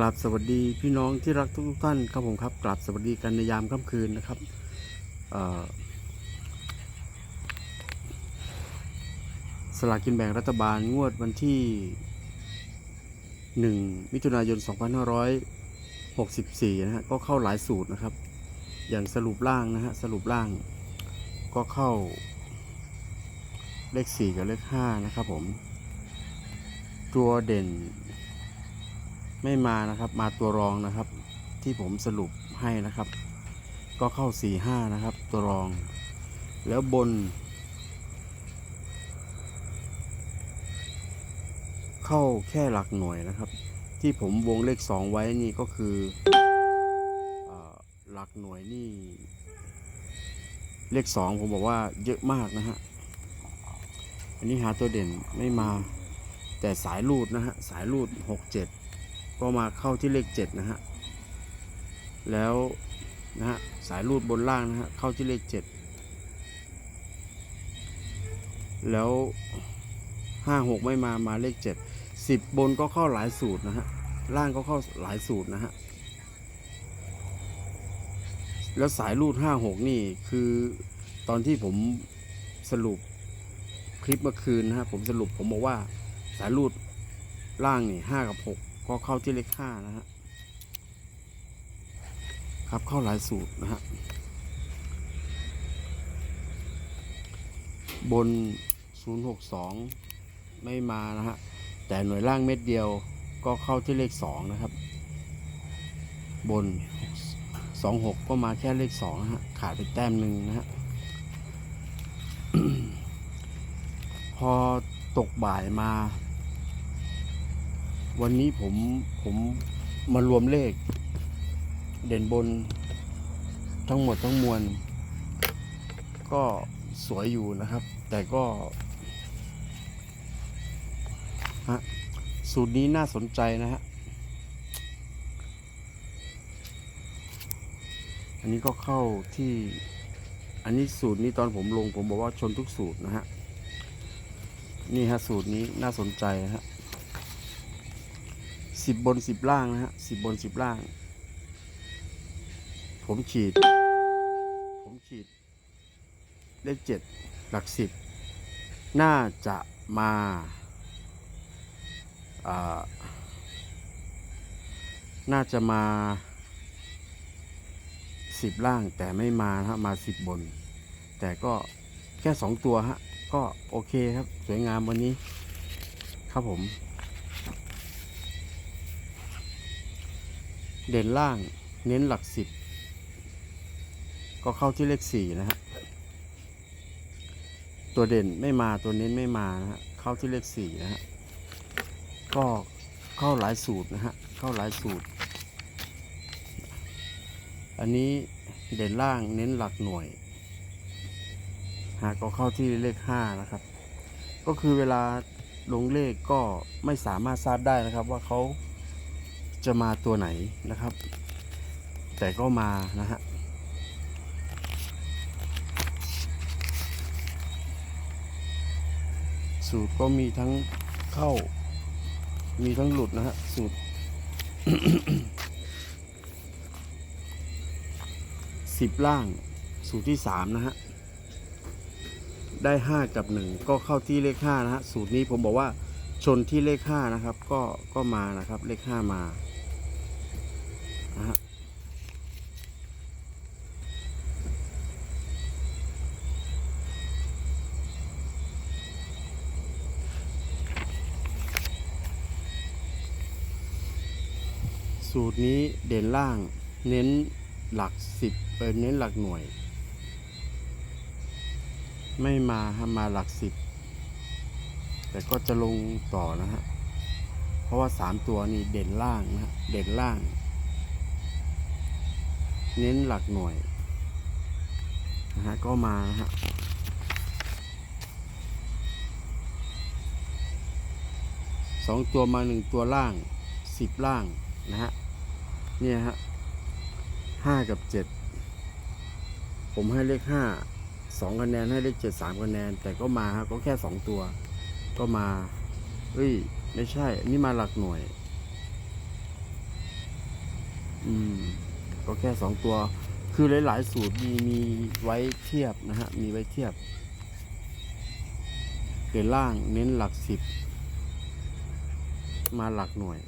กราบสวัสดีพี่น้องที่รักทุกท่านครับผมครับกราบสวัสดีกันในยามค่ำคืนนะครับสลากกินแบ่งรัฐบาลงวดวันที่ 1 มิถุนายน 2564 นะฮะก็เข้าหลายสูตรนะครับ อย่างสรุปล่างนะฮะสรุปล่างก็เข้าเลข 4 กับเลข 5 นะครับผม ตัวเด่น ไม่มานะครับ มาตัวรองนะครับ ที่ผมสรุปให้นะครับ ก็เข้า4 5นะครับ ตัวรอง แล้วบน เข้าแค่หลักหน่วยนะครับ ที่ผมวงเลข 2 ไว้นี่ก็คือเออหลักหน่วยนี่ เลข 2 ผมบอกว่าเยอะมากนะฮะอันนี้หาตัวเด่นไม่มาแต่สายรูดนะฮะ สายรูด 6 7 ก็มาเข้าที่เลข 7 นะฮะ แล้วนะฮะสายรูดบนล่างนะฮะเข้าที่เลข 7 แล้ว 5 6 ไม่มามาเลข 7 10 บนก็เข้าหลายสูตรนะฮะล่างก็เข้าหลายสูตรนะฮะแล้วสายรูด 5 6 นี่คือตอนที่ผมสรุปคลิปเมื่อคืนนะฮะผมสรุปผมบอกว่าสายรูดล่างนี่5กับ 6 ก็เข้าที่เลข5นะฮะครับเข้าหลายสูตรนะฮะบน 062 ไม่มานะฮะ แต่หน่วยล่างเม็ดเดียวก็เข้าที่เลข 2 นะครับ บน 26 ก็มาแค่เลข2นะฮะ ขาดไปแต้มหนึ่งนะฮะ พอตกบ่ายมา วันนี้ผมผมมารวมเลข เด่นบนทั้งหมดทั้งมวล ก็สวยอยู่นะครับ แต่ก็ฮะสูตรนี้น่าสนใจนะฮะ อันนี้ก็เข้าที่ อันนี้สูตรนี้ตอนผมลงผมบอกว่าชนทุกสูตรนะฮะ นี่ฮะสูตรนี้น่าสนใจนะฮะ สิบบนสิบล่างนะฮะสิบบนสิบล่าง ผมขีด ผมขีด เลขเจ็ดหลักสิบ น่าจะมาอ่าน่าจะมาสิบล่างแต่ไม่มานะฮะมาสิบบน แต่ก็แค่สองตัวฮะ ก็โอเคครับ สวยงามวันนี้ ครับผม เด่นล่างเน้นหลักสิบก็เข้าที่เลขสี่นะฮะตัวเด่นไม่มาตัวเน้นไม่มานะฮะเข้าที่เลขสี่นะฮะก็เข้าหลายสูตรนะฮะเข้าหลายสูตร อันนี้เด่นล่างเน้นหลักหน่วยหากก็เข้าที่เลขห้านะครับ ก็คือเวลาลงเลขก็ไม่สามารถทราบได้นะครับว่าเขา จะมาตัวไหนนะครับ แต่ก็มานะฮะสูตรก็มีทั้งเข้า มีทั้งหลุดนะฮะสูตรสิบล่างสูตรที่สามนะฮะได้ห้ากับหนึ่งก็เข้าที่เลขห้านะฮะสูตรนี้ผมบอกว่า นที่เลขห้านะครับ ก็ก็มานะครับ เลขห้ามานะฮะสูตรนี้เด่นล่างเน้นหลักสิบเน้นหลักหน่วย ไม่มาฮะมาหลักสิบ แต่ก็จะลงต่อนะฮะ เพราะว่าสามตัวนี่เด่นล่างนะฮะ เด่นล่าง เน้นหลักหน่วยนะฮะ ก็มานะฮะสองตัวมาหนึ่งตัวล่างสิบล่างนะฮะ เนี่ยฮะห้ากับเจ็ดผมให้เลขห้าสองคะแนนให้เลขเจ็ดสามคะแนน แต่ก็มาฮะก็แค่สองตัว ก็มา เฮ้ย ไม่ใช่อันนี้มาหลักหน่วย อืม ก็แค่สองตัว คือหลายๆสูตรมีมีไว้เทียบนะฮะ มีไว้เทียบเด่นล่างเน้นหลักสิบ มาหลักหน่วย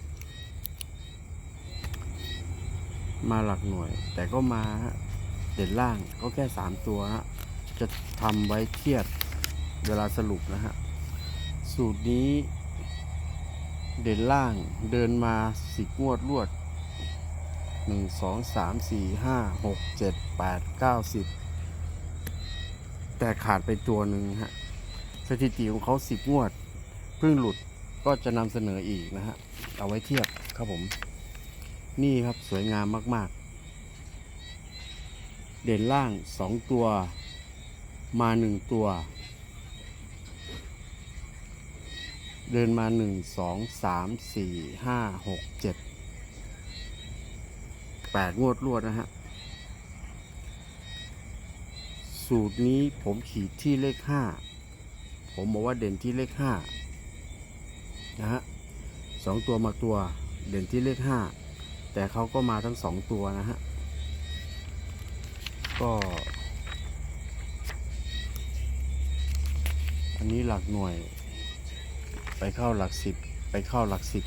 มาหลักหน่วย แต่ก็มาเด่นล่างก็แค่สามตัวฮะจะทำไว้เทียบเวลาสรุปนะฮะ สูตรนี้ เด่นล่างเดินมาสิบงวดรวดหนึ่งสองสามสี่ห้าหกเจ็ดแปดเก้าสิบแต่ขาดไปตัวหนึ่งฮะ สถิติของเขาสิบงวด เพิ่งหลุดก็จะนำเสนออีกนะฮะ เอาไว้เทียบครับผม นี่ครับสวยงามมาก ๆ เด่นล่างสองตัว มาหนึ่งตัว เดินมาหนึ่งสองสามสี่ห้าหกเจ็ดแปดงวดรวดนะฮะ สูตรนี้ผมขีดที่เลขห้าผมบอกว่าเด่นที่เลขห้านะฮะสองตัวมาตัวเด่นที่เลขห้าแต่เขาก็มาทั้งสองตัวนะฮะ ก็ อันนี้หลักหน่วย ไปเข้าหลักสิบไปเข้าหลักสิบ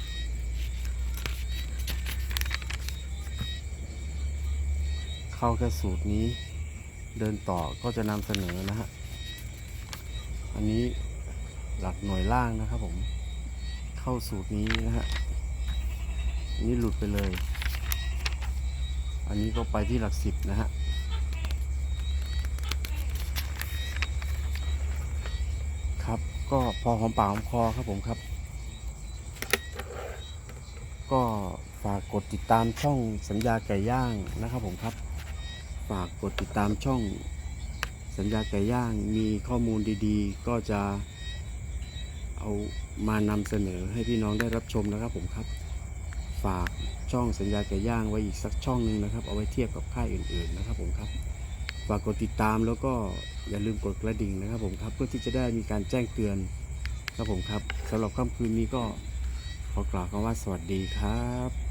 เข้าแค่สูตรนี้เดินต่อก็จะนำเสนอนะฮะ อันนี้หลักหน่วยล่างนะครับผม เข้าสูตรนี้นะฮะนนี้หลุดไปเลย อันนี้ก็ไปที่หลักสิบนะฮะ ครับ ก็พอหอมปากหอมคอครับผมครับ ก็ฝากกดติดตามช่องสัญญาไก่ย่างนะครับผมครับ ฝากกดติดตามช่องสัญญาไก่ย่างมีข้อมูลดีๆ ก็จะเอามานำเสนอให้พี่น้องได้รับชมนะครับผมครับ ฝากช่องสัญญาไก่ย่างไว้อีกสักช่องหนึ่งนะครับ เอาไว้เทียบกับค่ายอื่นๆนะครับผมครับ ฝากกดติดตามแล้วก็อย่าลืมกดกระดิ่งนะครับผมครับเพื่อที่จะได้มีการแจ้งเตือนครับผมครับสำหรับค่ำคืนนี้ก็ขอกล่าวคำว่าสวัสดีครับ